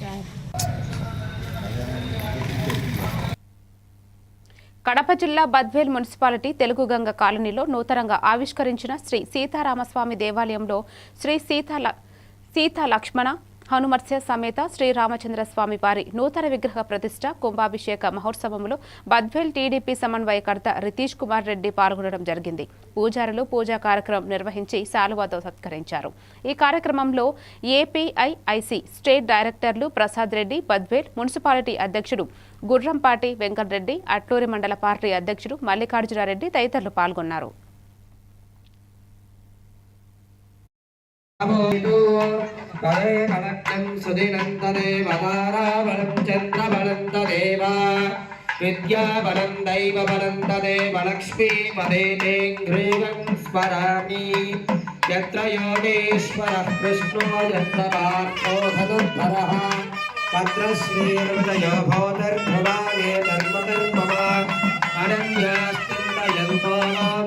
Sir Kadapa జిల్లా Badvel municipality Telugu Ganga కాలనీలో నూతనంగా ఆవిష్కరించిన శ్రీ సీతారామస్వామి దేవాలయంలో శ్రీ సీతా ల- సీతా లక్ష్మణ హనుమత్స్య సమేత శ్రీరామచంద్ర స్వామి వారి నూతన విగ్రహ ప్రతిష్ట కుంభాభిషేక మహోత్సవంలో బద్వేల్ టీడీపీ సమన్వయకర్త రితీష్ కుమార్ రెడ్డి పాల్గొనడం జరిగింది. పూజారులు పూజా కార్యక్రమం నిర్వహించి శాలువాతో సత్కరించారు. ఈ కార్యక్రమంలో ఏపీఐఐసి స్టేట్ డైరెక్టర్లు ప్రసాద్ రెడ్డి బద్వేల్ మున్సిపాలిటీ అధ్యక్షుడు గుర్రంపాటి వెంకటరెడ్డి అట్లూరి మండల పార్టీ అధ్యక్షుడు మల్లికార్జునారెడ్డి తదితరులు పాల్గొన్నారు. అమోయితు తదే కనక్యం సుదినం తదేవ తారాబలం చంద్రబలం తదేవ విద్యాబలం దైవబలం తదేవ లక్ష్మీపదే గ్రీవం స్మరామి. యత్ర యోగేశ్వరः కృష్ణో యత్ర పార్థో ధనుర్ధరः. తత్ర శ్రీహృదయో భూతర్భవానే ధర్మధర్మమ అనన్యాశ్చింతయంతో మాం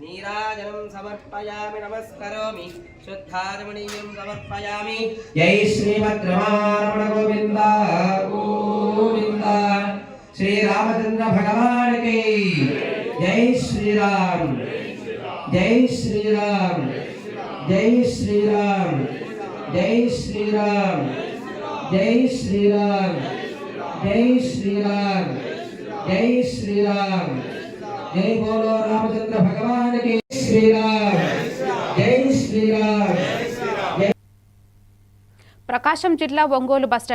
నీరాజనం సమర్పయామి నమస్కరోమి. శుద్ధారమణీయం సమర్పయామి. జై శ్రీమద్రమారమణ గోవింద. గోవింద శ్రీరామచంద్ర భగవానికి జై శ్రీరామ్. జై శ్రీరామ్. జై శ్రీరామ్. జై శ్రీరామ్. జై శ్రీరామ్. జై శ్రీరామ్. జై శ్రీరామ్. జై బోలో రామచంద్ర భగవానికి. శ్రీరామ్. జై శ్రీరామ్. ప్రకాశం జిల్లా ఒంగోలు బస్టాండ్